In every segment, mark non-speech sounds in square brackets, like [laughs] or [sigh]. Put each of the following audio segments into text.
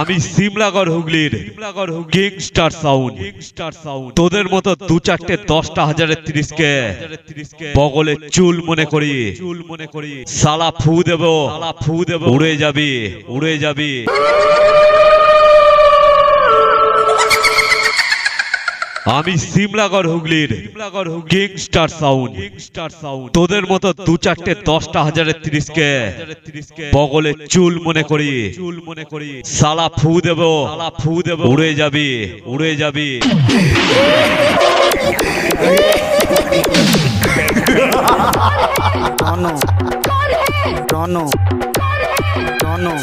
আমি সিমলাগড় হুগলির king star sound তোদের মতো দু চারটে দশটা হাজারের তিরিশকে বগলে চুল মনে করি। চুল মনে করি সালা ফু দেব সালা ফু দেব। উড়ে যাবি উড়ে যাবি। আমি সিমলাগড় হুগলির কিং স্টার সাউন্ড তোদের মতো দু চারটে দশটা হাজারের তিরিশকে বগলে চুল মনে করি। চুল মনে করি সালা ফু দেব। সালা ফু দেব উড়ে যাবি উড়ে যাবি। Rono Rono Rono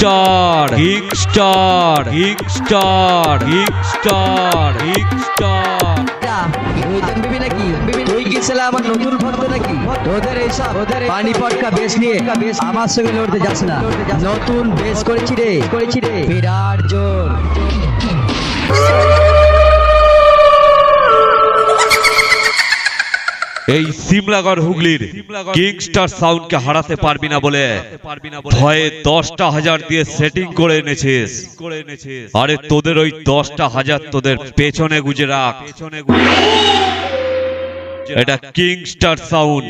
star king star king star king star king star নাকি? তুই কি আমার নতুন ভক্ত নাকি? ওদের এইসব ওদের পানি পটকা বেশ নিয়ে আমার সঙ্গে লড়তে যাস না। নতুন বেশ করেছি রে। করেছি রে। বিরাট জোর। এই সিমলাগড় হুগলির কিং স্টার সাউন্ডকে হারাতে পারবি না বলে ভয়ে দশটা হাজার দিয়ে সেটিং করে এনেছিস। আরে তোদের ওই দশটা হাজার তোদের পেছনে গুজে রাখ। এটা কিং স্টার সাউন্ড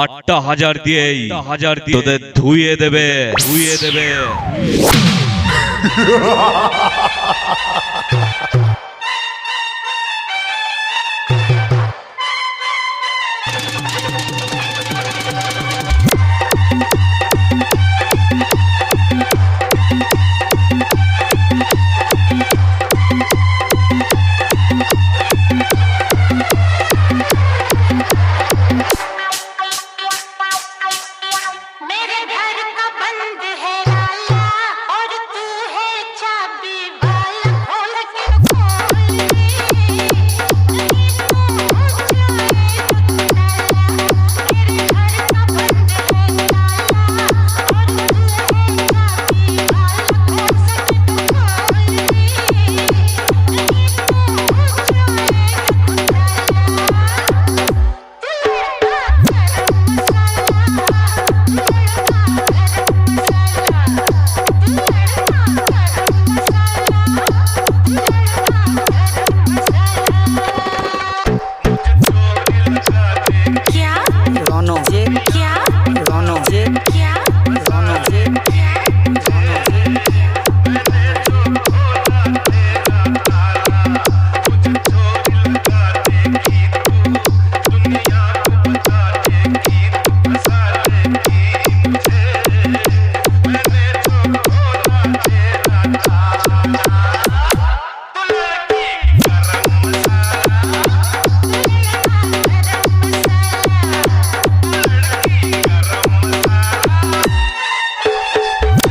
আটটা হাজার দিয়েই হাজার দিয়ে তোদের ধুইয়ে দেবে। ধুইয়ে দেবে।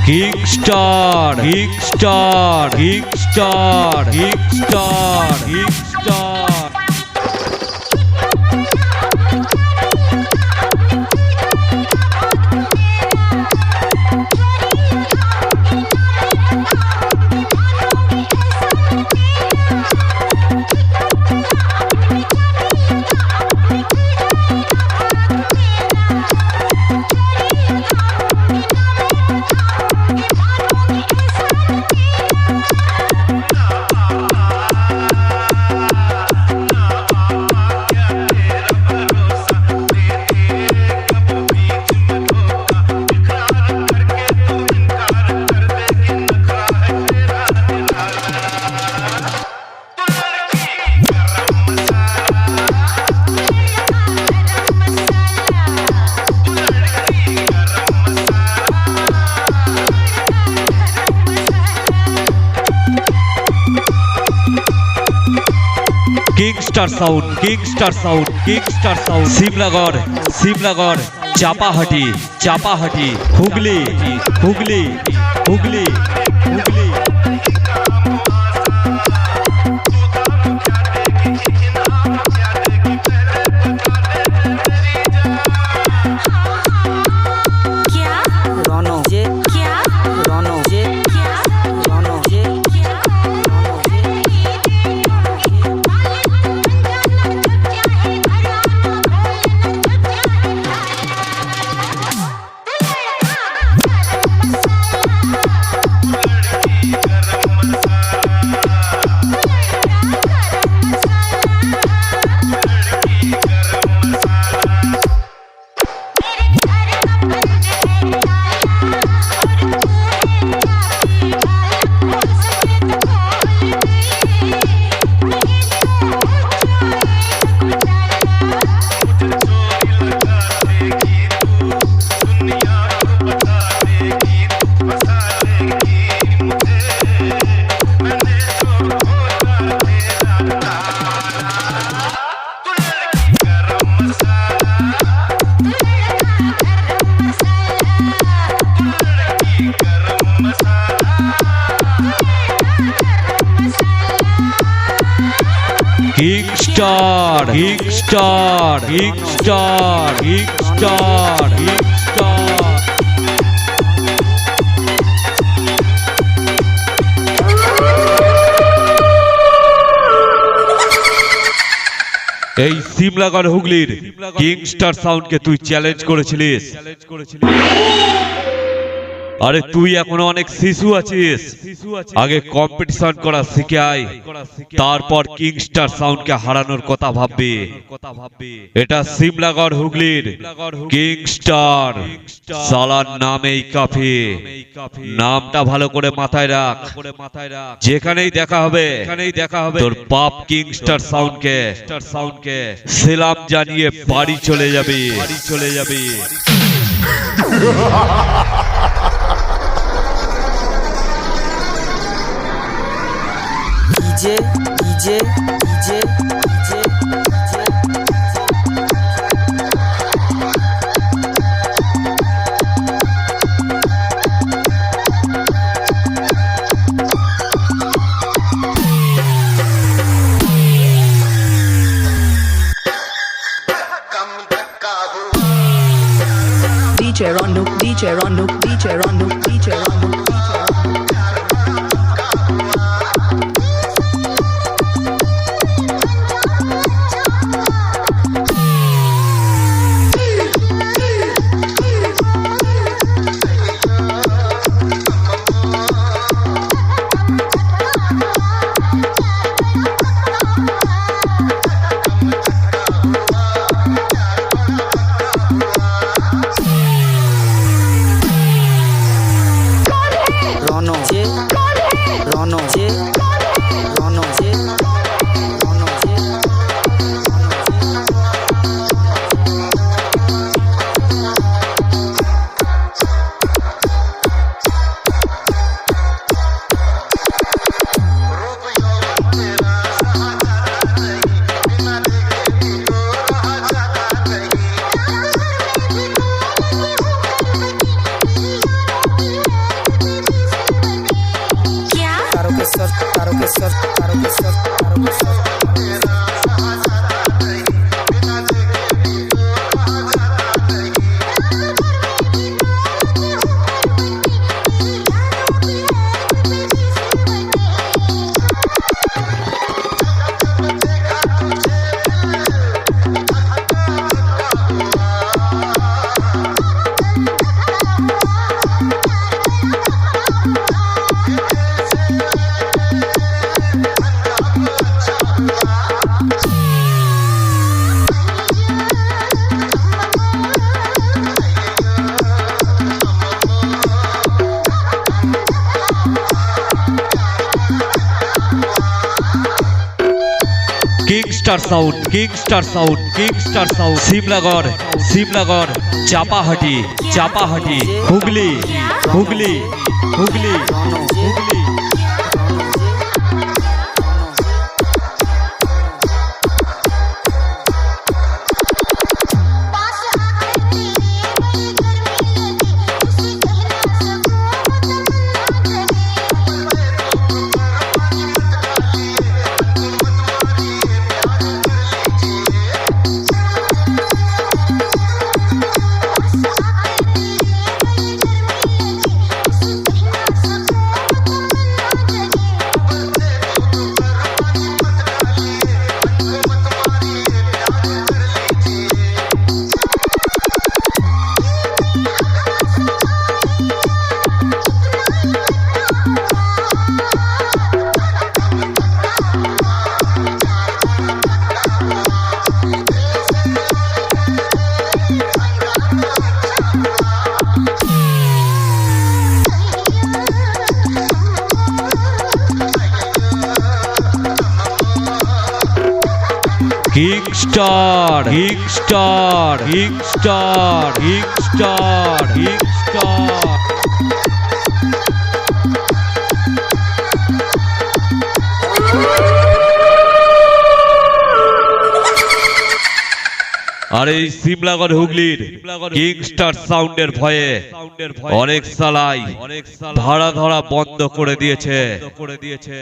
King star king star king Kingstar sound Kingstar sound Kingstar sound Shibnagar Shibnagar Chapahati Chapahati Hooghly Hooghly Hooghly Hooghly Kingstar Kingstar Kingstar Kingstar Kingstar এই সিমলাগড় হুগলির কিংস্টার সাউন্ডকে তুই চ্যালেঞ্জ করেছিলিস। আরে তুই এখনও অনেক শিশু আছিস। আগে কম্পিটিশন করা শিখে আয় তারপর কিংস্টার সাউন্ডকে হারানোর কথা ভাববি। এটা সিমলাগড় হুগলির কিংস্টার সালার নামেই কাফি। নামটা ভালো করে মাথায় রাখ। যেখানেই দেখা হবে এখানেই দেখা হবে তোর বাপ কিংস্টার সাউন্ডকে সাউন্ডকে সেলাম জানিয়ে বাড়ি চলে যাবে। বাড়ি চলে যাবে। [laughs] DJ DJ DJ DJ DJ Rondo, DJ Rondo, DJ Rondo, DJ Rondo, DJ Rondo. it. Tarakeswar Tarakeswar Tarakeswar Tarakeswar Kingstar sound Kingstar sound Kingstar sound Simlagarh Simlagarh Chapahati Chapahati Hooghly Hooghly Hooghly Hooghly Rono যে রনো যে রনো যে কিংস্টার Kingstar Kingstar Kingstar কিংস্টার আর এই সিমলাগড় হুগলির কিংস্টার সাউন্ডের ভয়ে অনেক সালাই ভাড়া ধরা বন্ধ করে দিয়েছে করে দিয়েছে।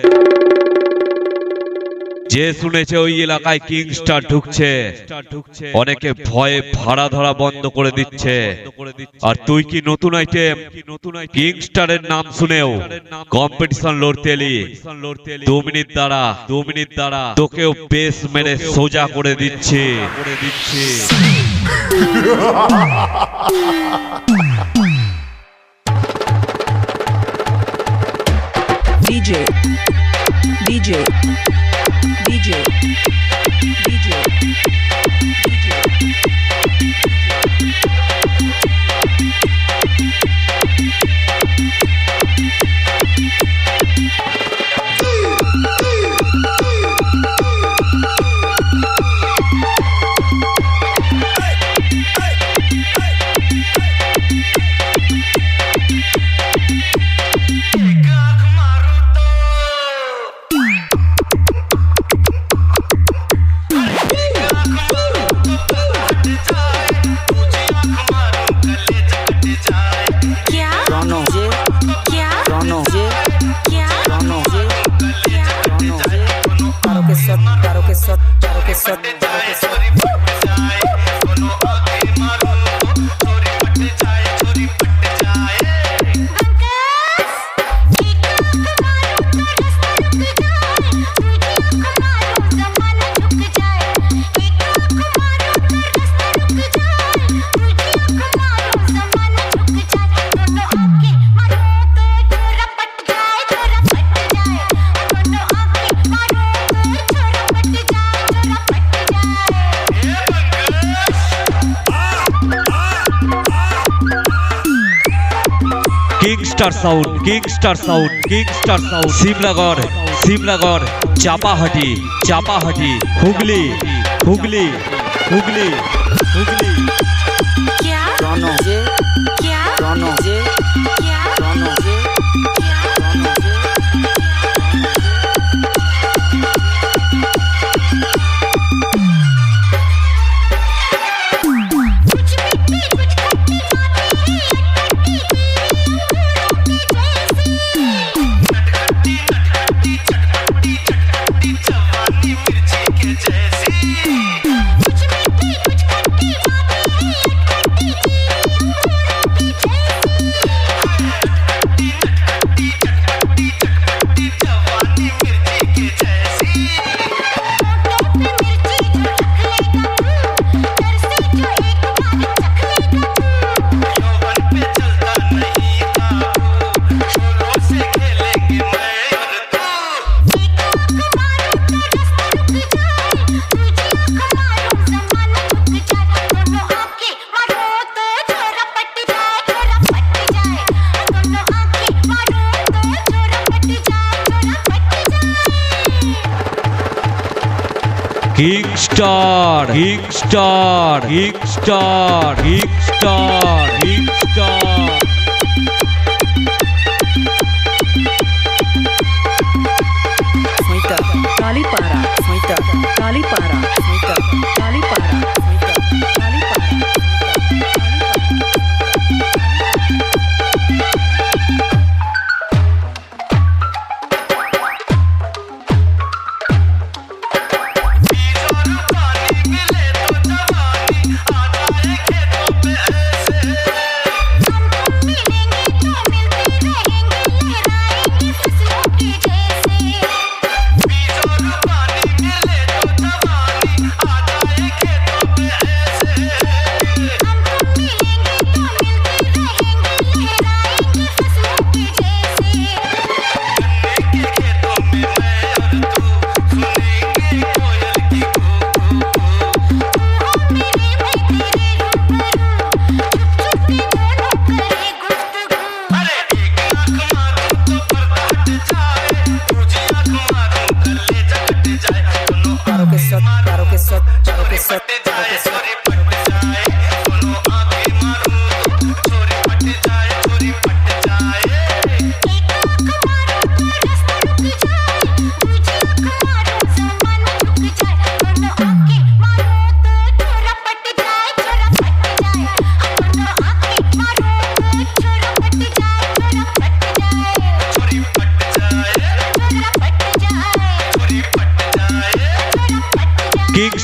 যে শুনেছে ওই এলাকায় কিংস্টার ঢুকছে, অনেকে ভয়ে ভাড়া ধরা বন্ধ করে দিচ্ছে। আর তুই কি নতুন আইটেম কিংস্টারের নাম শুনেও কম্পিটিশন লড়তে এলি। দু মিনিট দ্বারা দু মিনিট দ্বারা তোকেও বেশ মেরে সোজা করে দিচ্ছে। করে দিচ্ছে DJ DJ DJ DJ क्या Kingstar sound Kingstar sound Kingstar sound Shivnagar Shivnagar Chapahati Chapahati Hooghly Hooghly Hooghly Hooghly क्या? Kingstar Kingstar Kingstar Kingstar Kingstar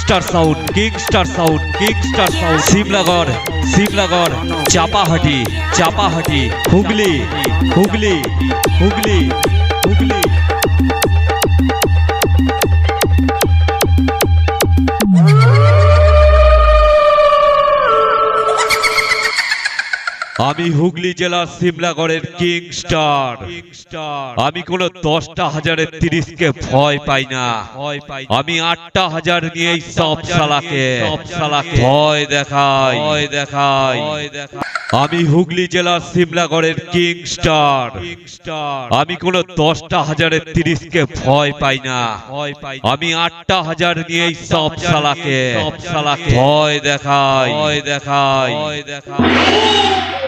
Kingstar sound Kingstar sound Kingstar sound Simlagarh Simlagarh Chapahati Chapahati Hooghly Hooghly Hooghly Hooghly আমি হুগলি জেলার সিমলাগড়ের king star. আমি কোন দশটা হাজারের তিরিশকে ভয় পাই না। আমি আটটা হাজার নিয়েই সব সালাকে ভয় দেখাই। ভয় দেখাই আমি হুগলি জেলার সিমলাগড়ের কিং স্টার। আমি কোন দশটা হাজারের তিরিশকে ভয় পাই না। আমি আটটা হাজার সালাকে সব সালাকে ভয় দেখাই ভয় দেখাই ভয় দেখাই।